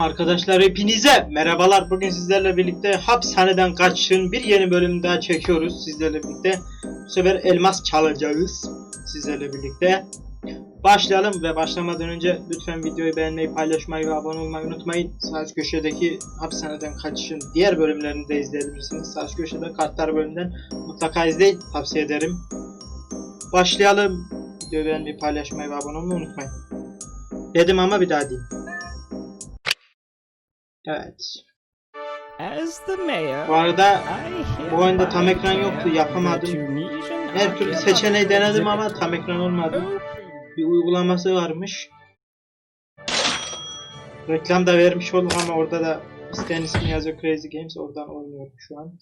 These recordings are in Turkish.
Arkadaşlar hepinize merhabalar. Bugün sizlerle birlikte hapishaneden kaçışın bir yeni bölüm daha çekiyoruz sizlerle birlikte. Bu sefer elmas çalacağız sizlerle birlikte. Başlayalım ve başlamadan önce lütfen videoyu beğenmeyi, paylaşmayı ve abone olmayı unutmayın. Sağ üst köşedeki hapishaneden kaçışın diğer bölümlerini de izleyebilirsiniz. Sağ üst köşede kartlar bölümünden mutlaka izleyin. Tavsiye ederim. Başlayalım. Videoyu beğenmeyi, paylaşmayı ve abone olmayı unutmayın. Dedim ama bir daha diyeyim. Evet. As the mayor, Bu arada bu oyunda tam ekran yoktu, yapamadım. Her türlü seçeneği denedim ama tam ekran olmadı. Bir uygulaması varmış. Reklam da vermiş olduk ama orada da isteyen ismi yazıyor Crazy Games. Oradan oynuyorum şu an.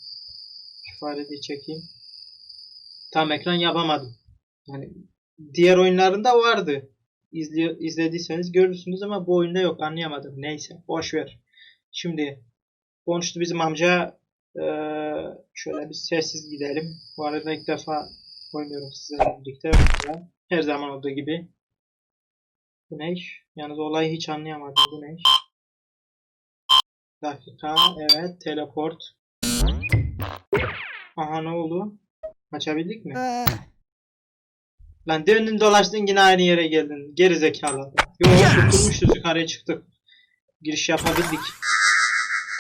Şu fareyi çekeyim. Tam ekran yapamadım. Yani diğer oyunlarında vardı. İzliyor, izlediyseniz görürsünüz ama bu oyunda yok anlayamadım. Neyse boş ver. Şimdi konuştu bizim amca. Ee, şöyle bir sessiz gidelim. Bu arada ilk defa oynuyorum sizlerle birlikte. Her zaman olduğu gibi. Bu ne iş? Yalnız olayı hiç anlayamadım. Bu ne iş? Dakika. Evet. Teleport. Aha ne oldu? Kaçabildik mi? Lan döndün dolaştın yine aynı yere geldin. Geri zekalı. Yok kurtulmuşuz yukarıya çıktık. Giriş yapabildik.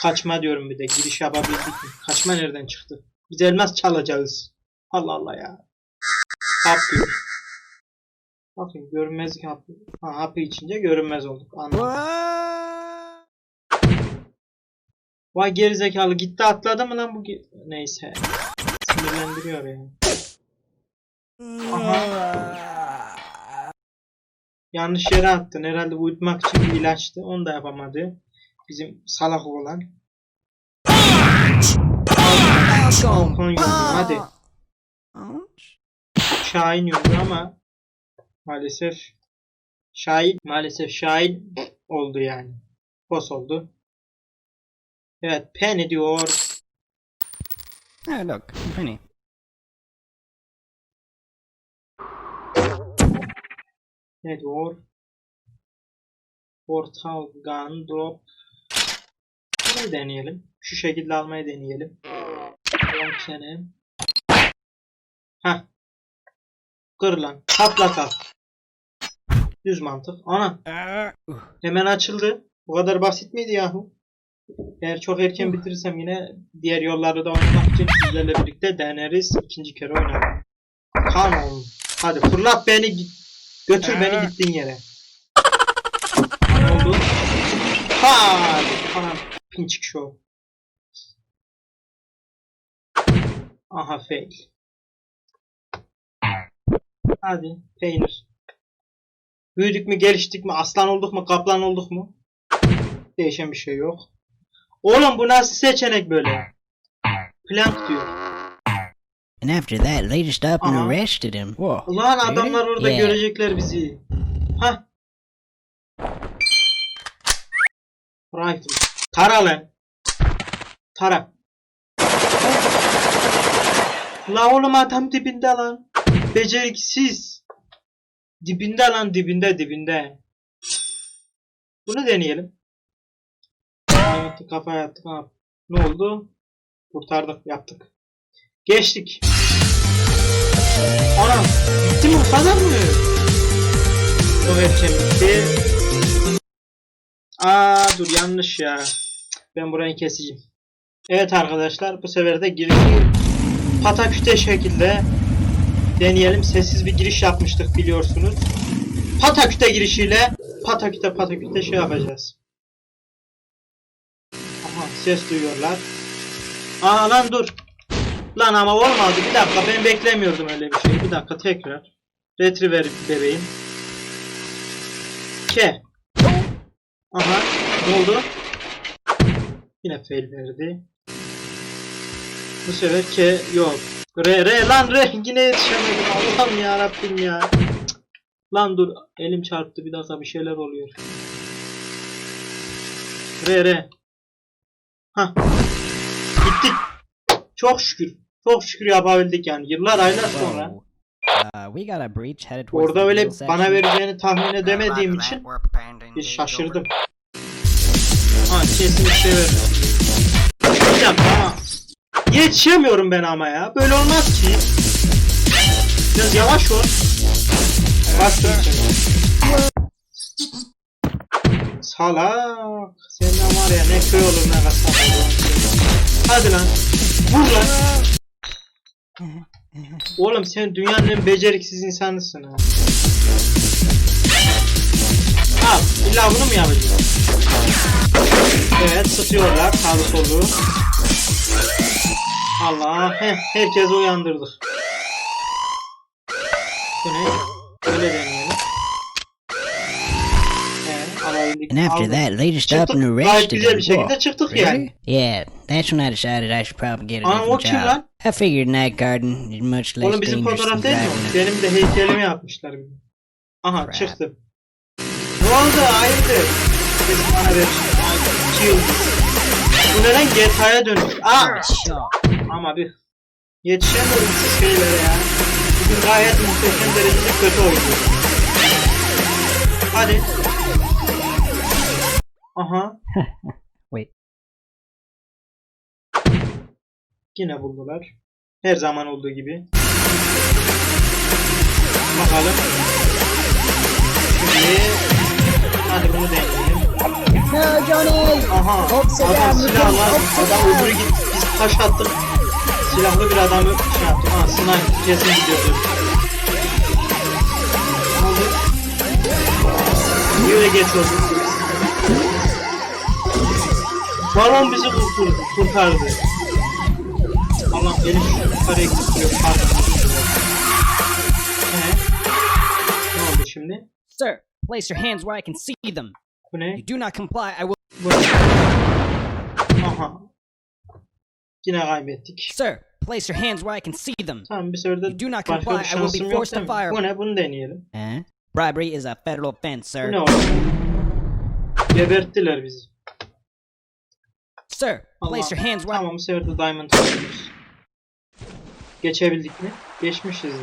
Kaçma diyorum bir de. Giriş yapabildik mi? Kaçma nereden çıktı? Biz elmas çalacağız. Allah Allah ya. Hap diyor. Bakın görünmezlik hapı. Ha, hapı içince görünmez olduk. Anladım. Vay gerizekalı gitti atladı mı lan bu Neyse. Sinirlendiriyor yani. Yanlış yere attın. Herhalde uyutmak için bir ilaçtı. Onu da yapamadı. Bizim salak yoldu. Hadi. Şahin yoldu ama maalesef Şahin maalesef Şahin oldu yani. Boss oldu. Evet Penny diyor. Oh, look, Penny. Ne diyor? Portal Gun Drop. Bunu deneyelim. Şu şekilde almayı deneyelim. Long sene. Heh. Kır lan. Patlat al. Düz mantık. Ana. Hemen açıldı. Bu kadar basit miydi yahu? Eğer çok erken bitirirsem yine diğer yolları da oynamak için sizlerle birlikte deneriz. İkinci kere oynarım. Come on. Hadi fırlat beni. Götür beni gittiğin yere. Ne oldu? Hadi. Anam. Pinçik show. Aha fail. Hadi peynir. Büyüdük mü, geliştik mi, aslan olduk mu, kaplan olduk mu? Değişen bir şey yok. Oğlum bu nasıl seçenek böyle? Plank diyor. And after that, they just up and arrested him. whoa. Ulan adamlar orada Yeah. görecekler bizi. Hah. Right. Tara lan. Tara. La oğlum adam dibinde lan. Beceriksiz. Dibinde lan dibinde dibinde. Bunu deneyelim. Yaptık kafaya attık abi. Ne oldu? Kurtardık yaptık. Geçtik. Anam bitti mi o kadar mı? Çok erken bitti. Aa dur yanlış ya. Ben burayı keseceğim. Evet arkadaşlar bu sefer de girişi pataküte şekilde deneyelim. Sessiz bir giriş yapmıştık biliyorsunuz. Pataküte girişiyle pataküte pataküte şey yapacağız. Aha ses duyuyorlar. Aa lan dur. Lan ama olmadı. Bir dakika ben beklemiyordum öyle bir şey. Bir dakika tekrar. Retriever bebeğim. K. Aha. Ne oldu? Yine fail verdi. Bu sefer K yok. R R lan R yine yetişemedim. Allah'ım ya Rabbim ya. Cık. Lan dur elim çarptı bir dakika bir şeyler oluyor. R R. Hah. Gittik. Çok şükür. Çok şükür yapabildik yani. Yıllar aylar sonra. Uh, we got a breach headed towards Orada öyle bana vereceğini tahmin edemediğim için bir şaşırdım. Bir şey verir. Hocam tamam. Yetişemiyorum ben ama ya. Böyle olmaz ki. Biraz yavaş ol. Seni. Salak. Senden var ya ne köy olur ne kasap olur. Hadi lan. Vur lan. Oğlum sen dünyanın en beceriksiz insanısın ha. Al. İlla bunu mu yapacağız? Evet sıkıyorlar sağlı solu. Allah. Heh, herkesi uyandırdık. Bu ne? Öyle deneyelim. Evet. And after that, they just Çıktık. and arrested yani. Really? Yeah, that's when I decided I should probably get a Aa, different job. lan? I figured night garden is much less dangerous than driving Benim de heykelimi yapmışlar. Aha Crap. çıktım. Ne oldu? Hayırdır? Kesin bana ver. Bu neden GTA'ya dönmüş? Aa! Ama bir yetişemiyorum şu şeylere ya. Bugün gayet muhteşem derecede kötü oynuyor. Hadi. Aha. Wait. Yine buldular. Her zaman olduğu gibi. Bakalım. Şimdi hadi bunu deneyelim. No, Johnny! Aha. Hopsa Adam down, silah var. Adam öbürü gitti. Biz taş attık. Silahlı bir adamı şey yaptı. Ha sniper kesin gidiyordu. Ne oldu? Niye öyle geç oldu? Balon bizi kurtardı. kurtardı. Allah benim şu yukarıya gidiyor. Pardon. Ne oldu şimdi? Sir, place your hands where I can see them. Bu ne? You do not comply, I will. Bu. Aha. Yine kaybettik. Sir, place your hands where I can see them. Tamam bir sefer de You do not başka comply, bir I will be yok forced to değil mi? fire. Bu ne? Bunu deneyelim. Huh? Bribery is a federal offense, Bu sir. ne oğlum? Geberttiler bizi. Sir, place your hands where. Tamam bu sefer de diamond alıyoruz. Geçebildik mi? Geçmişiz de.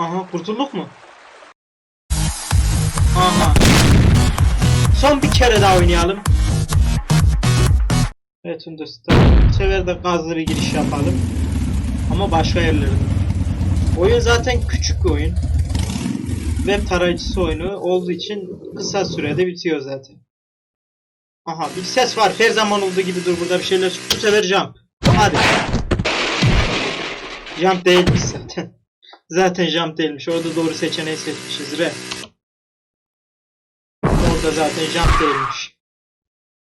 Aha kurtulduk mu? Aha. Son bir kere daha oynayalım. Evet Understar. Bu sefer de gazlı bir giriş yapalım. Ama başka yerlerde. Oyun zaten küçük bir oyun. Web tarayıcısı oyunu olduğu için kısa sürede bitiyor zaten. Aha bir ses var. Her zaman olduğu gibi dur burada bir şeyler çıktı. Bu sefer jump. Hadi. Jump değilmiş zaten. Zaten jump değilmiş. Orada doğru seçeneği seçmişiz. Re. Orada zaten jump değilmiş.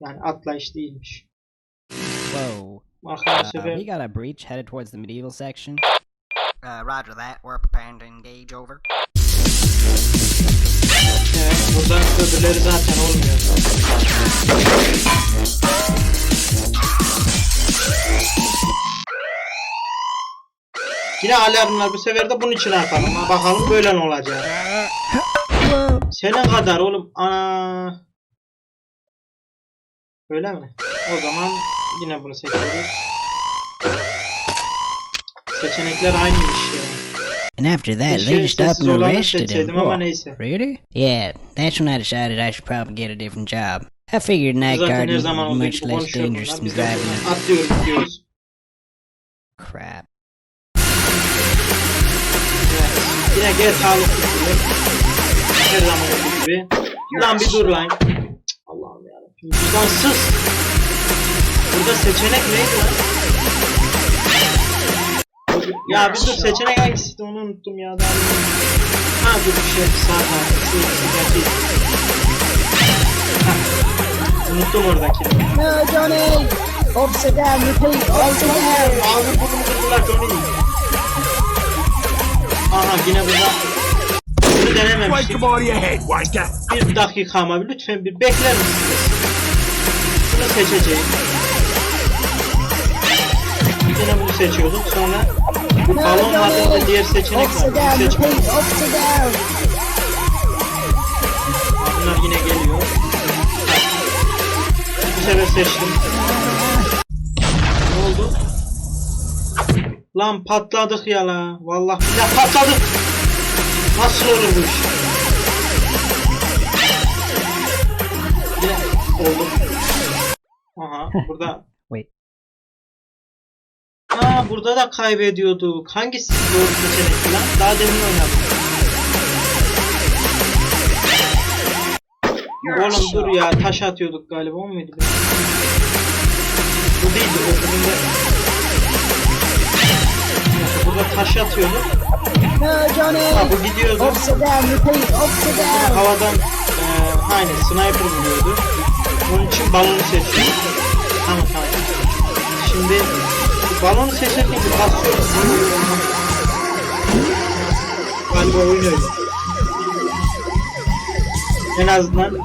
Yani atlayış değilmiş. Whoa. Uh, we got a breach headed towards the medieval section. Uh, roger that. We're preparing to engage over. Evet, burada öbürleri zaten olmuyor. Yine alarmlar bu sefer de bunun için yapalım. Ha, Bakalım böyle ne olacak. Senin kadar oğlum. Ana. Öyle mi? O zaman yine bunu seçiyoruz. Seçenekler aynıymış ya. And after that, they just up and arrested him. neyse. Really? Yeah, that's when I decided I should probably get a different job. I figured night is olduğu much less dangerous than driving atlıyoruz. Yine GTA'lık gibi. Her zaman olduğu gibi. Lan bir dur lan. Allah'ım yarabbim. Vicdansız. Burada seçenek neydi lan? Ya bir dur seçenek hangisiydi onu unuttum ya. Daha ha dur bir şey sağ sağ. Şu sıcak Unuttum oradaki. No, Johnny! Down, repeat, officer down! Ağzı burnumu kırdılar Johnny. Aha yine burada. Bunu denememiştik. Bir dakika ama lütfen bir bekler misiniz? Şunu seçeceğim. Yine bunu seçiyorduk. Sonra bu balon vardı diğer seçenek var. Bunu! Bunlar yine geliyor. Bu sefer seçtim. Lan patladık ya la. Vallahi billahi patladık. Nasıl olur bu iş? Oldu. Aha burada. Wait. Aa burada da kaybediyorduk. Hangisi doğru seçenekti lan? Daha demin oynadık. Oğlum dur ya taş atıyorduk galiba o muydu? Bu değildi o bölümde. Burada taş atıyorduk. No, Johnny. Ha bu gidiyordu. Upside down, repeat, upside down. Havadan eee aynen sniper vuruyordu. Onun için balonu seçiyor. Tamam tamam. Şimdi balonu seçerken basıyoruz. Galiba oyun öyle. En azından ne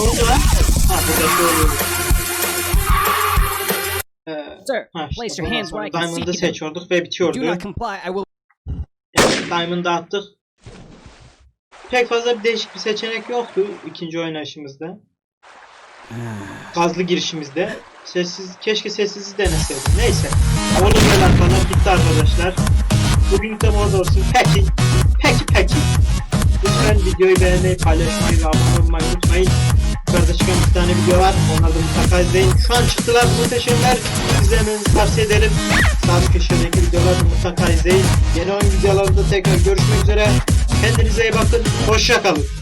oldu lan? Ha burada şey oluyor. Eee, Sir, ha işte place your hands where I can see Diamond'ı seçiyorduk ve Do bitiyordu. not comply, I will. Evet, Diamond'ı attık. Pek fazla bir değişik bir seçenek yoktu ikinci oynayışımızda. Gazlı girişimizde. Sessiz, keşke sessizi deneseydim. Neyse. Oğlum böyle falan bitti arkadaşlar. Bugün de moda olsun. Peki. Peki peki. Videoyu beğenmeyi, paylaşmayı ve abone olmayı unutmayın. Yukarıda çıkan bir tane video var. Onları da mutlaka izleyin. Şu an çıktılar muhteşemler. İzlemenizi tavsiye ederim. Sağ köşedeki videoları mutlaka izleyin. Yeni oyun videolarında tekrar görüşmek üzere. Kendinize iyi bakın. Hoşça kalın.